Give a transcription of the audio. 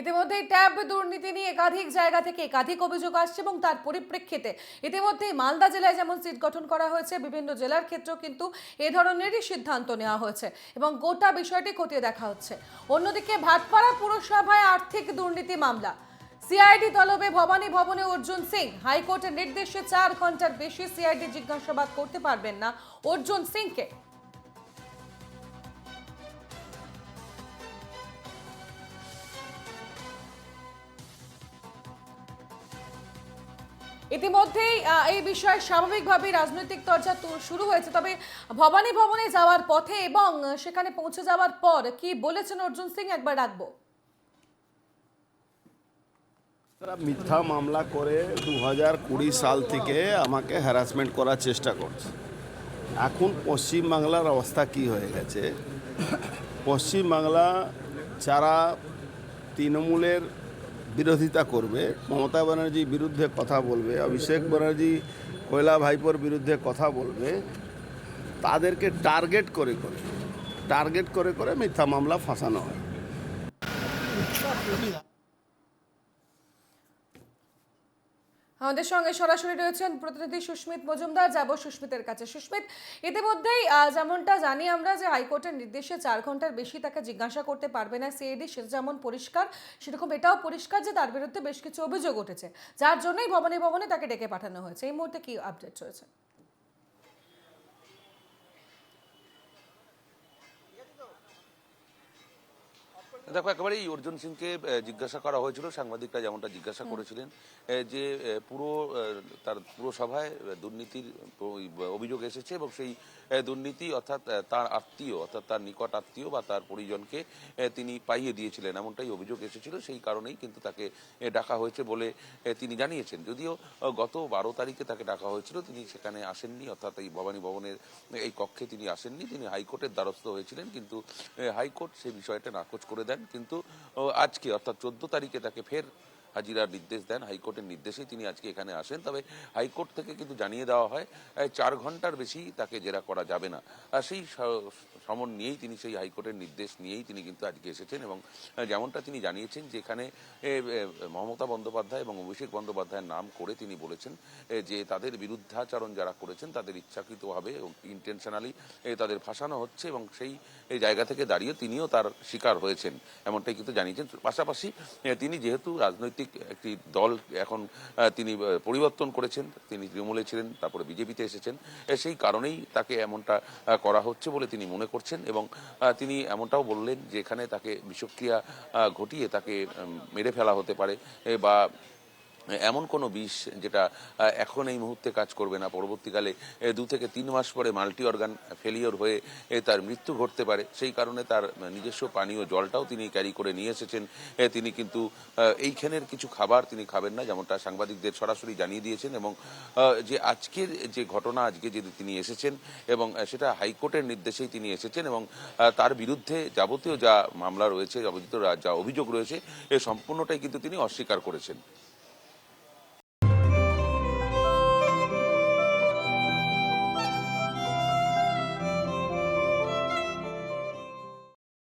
ইতিমধ্যেই ট্যাব দুর্নীতি নিয়ে একাধিক জায়গা থেকে একাধিক অভিযোগ আসছে এবং তার পরিপ্রেক্ষিতে ইতিমধ্যেই মালদা জেলায় যেমন সিট গঠন করা হয়েছে, বিভিন্ন জেলার ক্ষেত্রেও কিন্তু এ ধরনেরই সিদ্ধান্ত নেওয়া হয়েছে এবং গোটা বিষয়টি খতিয়ে দেখা হচ্ছে। অন্যদিকে ভাটপাড়া পুরসভায় আর্থিক দুর্নীতি মামলা। সিআইডি তলবে ভবানী ভবনে অর্জুন সিং। হাইকোর্টের নির্দেশে চার ঘণ্টার বেশি সিআইডি জিজ্ঞাসাবাদ করতে পারবেন না অর্জুন সিংকে। ইতিমধ্যেই এই বিষয়ে স্বাভাবিকভাবেই রাজনৈতিক চর্চা শুরু হয়েছে, তবে ভবানী ভবনে যাওয়ার পথে এবং সেখানে পৌঁছে যাওয়ার পর কি বলেছেন অর্জুন সিং? একবার রাখব। তারা মিথ্যা মামলা করে দু কুড়ি সাল থেকে আমাকে হ্যারাসমেন্ট করার চেষ্টা করছে। এখন পশ্চিমবাংলার অবস্থা কি হয়ে গেছে? পশ্চিমবাংলা যারা তৃণমূলের বিরোধিতা করবে। মমতা ব্যানার্জির বিরুদ্ধে কথা বলবে, অভিষেক ব্যানার্জি কয়লা ভাইপোর বিরুদ্ধে কথা বলবে, তাদেরকে টার্গেট করে করে, টার্গেট করে করে মিথ্যা মামলা ফাঁসানো হয়। আমাদের সঙ্গে সরাসরি রয়েছেন প্রতিনিধি সুস্মিত মজুমদার, যাব সুস্মিতের কাছে। সুস্মিত, ইতিমধ্যেই যেমনটা জানি আমরা যে হাইকোর্টের নির্দেশে চার ঘণ্টার বেশি তাকে জিজ্ঞাসা করতে পারবে না সিএডি সেটা যেমন পরিষ্কার, সেরকম এটাও পরিষ্কার যে তার বিরুদ্ধে বেশ কিছু অভিযোগ উঠেছে। যার জন্যই ভবনে ভবনে তাকে ডেকে পাঠানো হয়েছে। এই মুহূর্তে কি আপডেট রয়েছে? দেখো একেবারেই অর্জুন সিংকে জিজ্ঞাসা করা হয়েছিল সাংবাদিকরা যেমনটা জিজ্ঞাসা করেছিলেন যে পুরো তার পুরসভায় আহ, দুর্নীতির অভিযোগ এসেছে এবং সেই দুর্নীতি অর্থাৎ তার আত্মীয় অর্থাৎ তার নিকট আত্মীয় বা তার পরিজনকে তিনি পাইয়ে দিয়েছিলেন। এমনটাই অভিযোগ এসেছিল সেই কারণেই কিন্তু তাকে ডাকা হয়েছে বলে তিনি জানিয়েছেন। যদিও গত বারো তারিখে তাকে ডাকা হয়েছিল তিনি সেখানে আসেননি অর্থাৎ এই ভবানী ভবনের এই কক্ষে তিনি আসেননি তিনি হাইকোর্টের দ্বারস্থ হয়েছিলেন কিন্তু হাইকোর্ট সেই বিষয়টা নাকচ করে দেন। কিন্তু আজকে, অর্থাৎ চোদ্দ তারিখে তাকে ফের হাজিরার নির্দেশ দেন, হাইকোর্টের নির্দেশে তিনি আজকে এখানে আসেন। তবে হাইকোর্ট থেকে কিন্তু জানিয়ে দেওয়া হয় চার ঘণ্টার বেশি তাকে জেরা করা যাবে না। সেই সমন নিয়েই তিনি সেই হাইকোর্টের নির্দেশ নিয়েই তিনি কিন্তু আজকে এসেছেন এবং যেমনটা তিনি জানিয়েছেন যে এখানে মমতা বন্দ্যোপাধ্যায় এবং অভিষেক বন্দ্যোপাধ্যায়ের নাম করে তিনি বলেছেন যে তাদের বিরুদ্ধাচরণ যারা করেছেন তাদের ইচ্ছাকৃতভাবে এবং ইন্টেনশনালি তাদের ফাঁসানো হচ্ছে এবং সেই জায়গা থেকে দাঁড়িয়ে তিনিও তার শিকার হয়েছেন। এমনটাই কিন্তু জানিয়েছেন। পাশাপাশি তিনি যেহেতু রাজনৈতিক একটি দল এখন তিনি পরিবর্তন করেছেন, তিনি তৃণমূলে ছিলেন, তারপরে বিজেপিতে এসেছেন সেই কারণেই তাকে এমনটা করা হচ্ছে বলে তিনি মনে করছেন এবং তিনি এমনটাও বললেন যে এখানে তাকে বিষক্রিয়া ঘটিয়ে তাকে মেরে ফেলা হতে পারে বা এমন কোনো বিষ যেটা এখন এই মুহূর্তে কাজ করবে না। পরবর্তীকালে দু থেকে তিন মাস পরে মাল্টি অর্গান ফেলিওর হয়ে তার মৃত্যু ঘটতে পারে। সেই কারণে তার নিজস্ব পানীয় জলটাও তিনি ক্যারি করে নিয়ে এসেছেন। তিনি কিন্তু এইখানের কিছু খাবার তিনি খাবেন না, যেমনটা সাংবাদিকদের সরাসরি জানিয়ে দিয়েছেন এবং যে আজকের যে ঘটনা, আজকে যে তিনি এসেছেন এবং সেটা হাইকোর্টের নির্দেশেই তিনি এসেছেন এবং তার বিরুদ্ধে যাবতীয় যা মামলা রয়েছে, যাবতীয় যা অভিযোগ রয়েছে, এ সম্পূর্ণটাই কিন্তু তিনি অস্বীকার করেছেন।